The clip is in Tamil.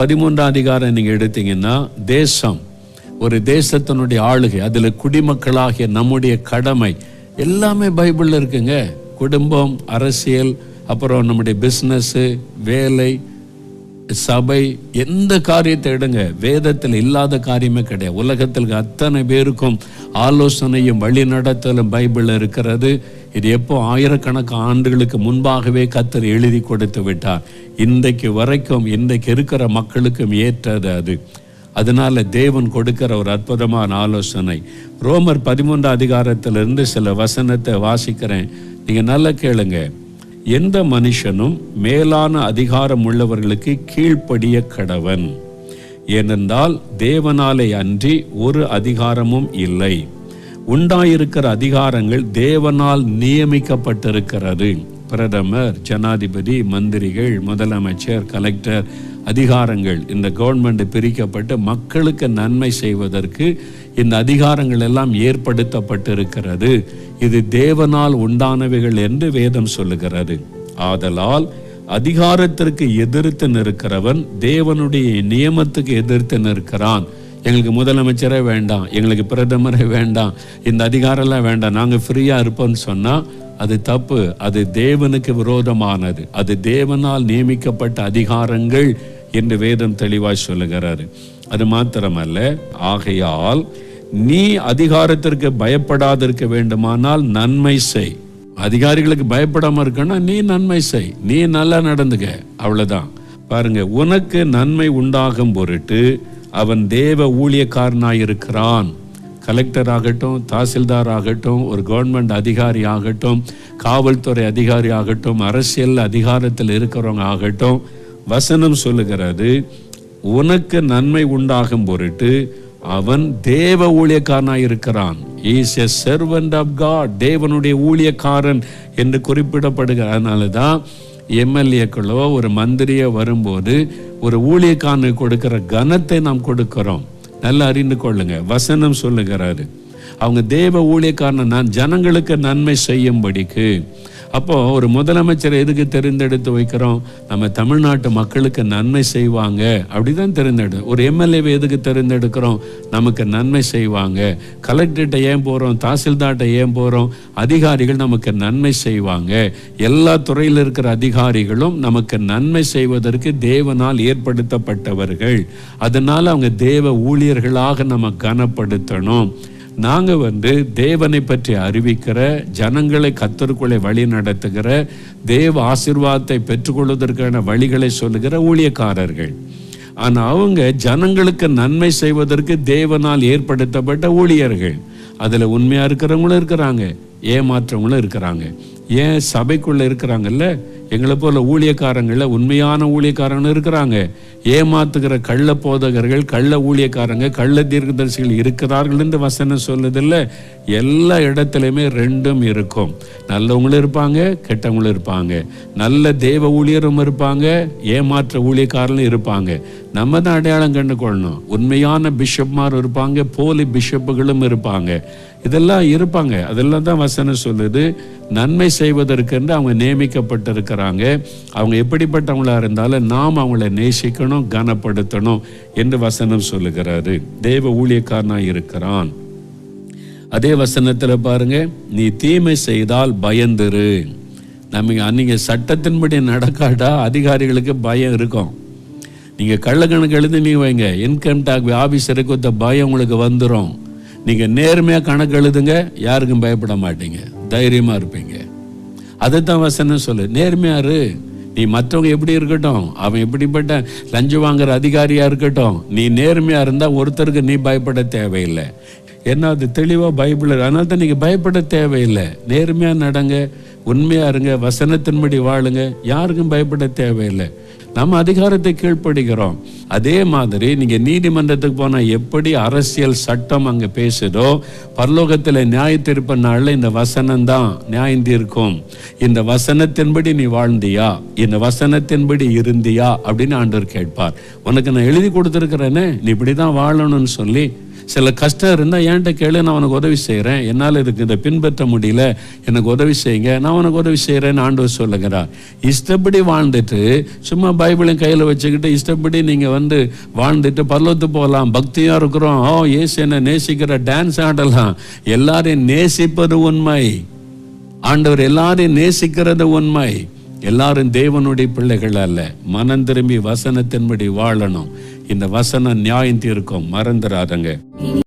பதிமூன்றாம் அதிகாரம் நீங்கள் எடுத்தீங்கன்னா தேசம் ஒரு தேசத்தினுடைய ஆளுகை அதில் குடிமக்களாகிய நம்முடைய கடமை எல்லாமே பைபிளில் இருக்குங்க. குடும்பம் அரசியல் அப்புறம் நம்முடைய பிஸ்னஸ்ஸு வேலை சபை எந்த காரியத்தை எடுங்க. வேதத்தில் இல்லாத காரியமே கிடையாது. உலகத்தில் அத்தனை பேருக்கும் ஆலோசனையும் வழிநடத்தலும் பைபிள் இருக்கிறது. இது எப்போ ஆயிரக்கணக்கு ஆண்டுகளுக்கு முன்பாகவே கத்தர் எழுதி கொடுத்து விட்டார். இன்றைக்கு வரைக்கும் இன்றைக்கு இருக்கிற மக்களுக்கும் ஏற்றது அது. அதனால தேவன் கொடுக்கிற ஒரு அற்புதமான ஆலோசனை. ரோமர் பதிமூன்று அதிகாரத்திலிருந்து சில வசனத்தை வாசிக்கிறேன். நீங்க நல்லா கேளுங்க. எந்த மனுஷனும் மேலான அதிகாரம் உள்ளவர்களுக்கு கீழ்ப்படிய கடவன். ஏனென்றால் தேவனாலே அன்றி ஒரு அதிகாரமும் இல்லை. உண்டாயிருக்கிற அதிகாரங்கள் தேவனால் நியமிக்கப்பட்டிருக்கிறது. பிரதமர் ஜனாதிபதி மந்திரிகள் முதலமைச்சர் கலெக்டர் அதிகாரங்கள். இந்த கவர்மெண்ட் பிரிக்கப்பட்டு மக்களுக்கு நன்மை செய்வதற்கு இந்த அதிகாரங்கள் எல்லாம் ஏற்படுத்தப்பட்டிருக்கிறது. இது தேவனால் உண்டானவைகள் என்று வேதம் சொல்லுகிறது. ஆதலால் அதிகாரத்திற்கு எதிர்த்து நிற்கிறவன் தேவனுடைய நியமத்துக்கு எதிர்த்து நிற்கிறான். எங்களுக்கு முதலமைச்சரே வேண்டாம் எங்களுக்கு பிரதமரே வேண்டாம் இந்த அதிகாரம்லாம் வேண்டாம் நாங்கள் ஃப்ரீயாக இருப்போம்னு சொன்னால் அது தப்பு அது தேவனுக்கு விரோதமானது. அது தேவனால் நியமிக்கப்பட்ட அதிகாரங்கள் என்று வேதம் தெளிவாய் சொல்லுகிறாரு. அது மாத்திரமல்ல ஆகையால் நீ அதிகாரத்திற்கு பயப்படாதிருக்க வேண்டுமானால் நன்மை செய். அதிகாரிகளுக்கு பயப்படாம இருக்கணும் நீ நன்மை செய். நீ நல்லா நடந்துக்க. அவ்வளவுதான். பாருங்க உனக்கு நன்மை உண்டாகும் பொருட்டு அவன் தேவ ஊழியக்காரனாயிருக்கிறான். கலெக்டர் ஆகட்டும் தாசில்தார் ஆகட்டும் ஒரு கவர்மெண்ட் அதிகாரி ஆகட்டும் காவல்துறை அதிகாரி ஆகட்டும் அரசியல் அதிகாரத்தில் இருக்கிறவங்க ஆகட்டும் வசனம் சொல்லுகிறது உனக்கு நன்மை உண்டாகும் பொருட்டு அவன் தேவ ஊழியக்காரனாக இருக்கிறான் is a servant of God தேவனுடைய ஊழியக்காரன் என்று குறிப்பிடப்படுகிற அதனால தான் எம்எல்ஏக்களோ ஒரு மந்திரியோ வரும்போது ஒரு ஊழியக்கான கொடுக்கிற கனத்தை நாம் கொடுக்கிறோம். நல்லா அறிந்து கொள்ளுங்க. வசனம் சொல்லுகிறாரு. அவங்க தேவ ஊழியக்காரன் நான் ஜனங்களுக்கு நன்மை செய்யும்படிக்கு அப்போ ஒரு முதலமைச்சர் எதுக்கு தெரிந்தெடுத்து வைக்கிறோம்? நம்ம தமிழ்நாட்டு மக்களுக்கு நன்மை செய்வாங்க. அப்படிதான் தெரிந்தெடு ஒரு எம்எல்ஏவை எதுக்கு தெரிந்தெடுக்கிறோம்? நமக்கு நன்மை செய்வாங்க. கலெக்டர்கிட்ட ஏன் போகிறோம் தாசில்தார்கிட்ட ஏன் போகிறோம் அதிகாரிகள் நமக்கு நன்மை செய்வாங்க. எல்லா துறையில் இருக்கிற அதிகாரிகளும் நமக்கு நன்மை செய்வதற்கு தேவனால் ஏற்படுத்தப்பட்டவர்கள். அதனால அவங்க தேவ ஊழியர்களாக நம்ம கனப்படுத்தணும். நாங்கள் வந்து தேவனை பற்றி அறிவிக்கிற ஜனங்களை கத்தருக்குள்ளே வழி நடத்துகிற தேவ ஆசிர்வாதத்தை பெற்றுக்கொள்வதற்கான வழிகளை சொல்லுகிற ஊழியக்காரர்கள். ஆனால் அவங்க ஜனங்களுக்கு நன்மை செய்வதற்கு தேவனால் ஏற்படுத்தப்பட்ட ஊழியர்கள். அதில் உண்மையாக இருக்கிறவங்களும் இருக்கிறாங்க ஏமாற்றவங்களும் இருக்கிறாங்க. ஏன் சபைக்குள்ளே இருக்கிறாங்கல்ல? எங்களை போல ஊழியக்காரங்கள உண்மையான ஊழியக்காரங்க இருக்கிறாங்க. ஏமாத்துகிற கள்ள போதகர்கள் கள்ள ஊழியக்காரங்க கள்ள தீர்க்கதரிசிகள் இருக்கிறார்கள் என்று வசனம் சொல்லுதில்ல. எல்லா இடத்துலையுமே ரெண்டும் இருக்கும். நல்லவங்களும் இருப்பாங்க கெட்டவங்களும் இருப்பாங்க. நல்ல தெய்வ ஊழியரும் இருப்பாங்க ஏமாற்ற ஊழியக்காரர்களும் இருப்பாங்க. நம்ம தான் அடையாளம் கண்டு கொள்ளணும் உண்மையான பிஷப்மார் இருப்பாங்க போலி பிஷப்புகளும் இருப்பாங்க. இதெல்லாம் இருப்பாங்க. அதெல்லாம் தான் வசனம் சொல்லுது. நன்மை செய்வதற்கென்று அவங்க நியமிக்கப்பட்டிருக்கிறாங்க. அவங்க எப்படிப்பட்டவங்களா இருந்தாலும் நாம் அவங்கள நேசிக்கணும் கனப்படுத்தணும் என்று வசனம் சொல்லுகிறாரு. தேவ ஊழியக்காரனா இருக்கிறான். அதே வசனத்துல பாருங்க நீ தீமை செய்தால் பயந்துரு. நம்ம அன்றைக்கி சட்டத்தின்படி நடக்காட்டா அதிகாரிகளுக்கு பயம் இருக்கும். நீங்க கள்ளக்கணக்கு எழுதி நீங்க வைங்க இன்கம் டாக்ஸ் ஆபீசருக்கு இந்த பயம் உங்களுக்கு வந்துடும் நீங்க நேர்மையா கணக்கு எழுதுங்க யாருக்கும் பயப்பட மாட்டீங்க. தைரியமா இருப்பீங்க. அதுதான் வசனம் சொல்லு நேர்மையாரு நீ மற்றவங்க எப்படி இருக்கட்டும் அவன் எப்படிப்பட்ட லஞ்சம் வாங்குற அதிகாரியா இருக்கட்டும் நீ நேர்மையா இருந்தா ஒருத்தருக்கு நீ பயப்பட தேவையில்லை. ஏன்னா அது தெளிவாக பைபிள் அதனால தான் நீங்கள் பயப்பட தேவையில்லை. நேர்மையாக நடங்க உண்மையாக இருங்க வசனத்தின்படி வாழுங்க யாருக்கும் பயப்பட தேவையில்லை. நம்ம அதிகாரத்தை கீழ்ப்படுகிறோம். அதே மாதிரி நீங்க நீதிமன்றத்துக்கு போனா எப்படி அரசியல் சட்டம் அங்க பேசுதோ பரலோகத்தில் நியாய திருப்ப நாளில் இந்த வசனம் தான் நியாயம் தீர்க்கும் இந்த வசனத்தின்படி நீ வாழ்ந்தியா இந்த வசனத்தின்படி இருந்தியா அப்படின்னு ஆண்டவர் கேட்பார். உனக்கு நான் எழுதி கொடுத்துருக்கிறேனே நீ இப்படிதான் வாழணும்னு சொல்லி சில கஷ்டம் இருந்தால் ஏன்ட்ட கேளு நான் உனக்கு உதவி செய்கிறேன் என்னால் இதுக்கு இதை பின்பற்ற முடியல. எனக்கு உதவி செய்யுங்க நான் உனக்கு உதவி செய்கிறேன்னு ஆண்டவர் சொல்லுங்கிறா இஷ்டப்படி வாழ்ந்துட்டு சும்மா பைபிளையும் கையில் வச்சுக்கிட்டு இஷ்டப்படி நீங்கள் வந்து வாழ்ந்துட்டு பல்லவத்து போகலாம். பக்தியாக இருக்கிறோம். ஓ ஏசு என்ன நேசிக்கிற டான்ஸ் ஆடலாம். எல்லாரையும் நேசிப்பது உண்மை. ஆண்டவர் எல்லாரையும் நேசிக்கிறது உண்மை. எல்லாரும் தேவனுடைய பிள்ளைகள் அல்ல. மனம் திரும்பி வசனத்தின்படி வாழணும். இந்த வசனம் நியாயம் தீர்க்கும். மறந்துடாதங்க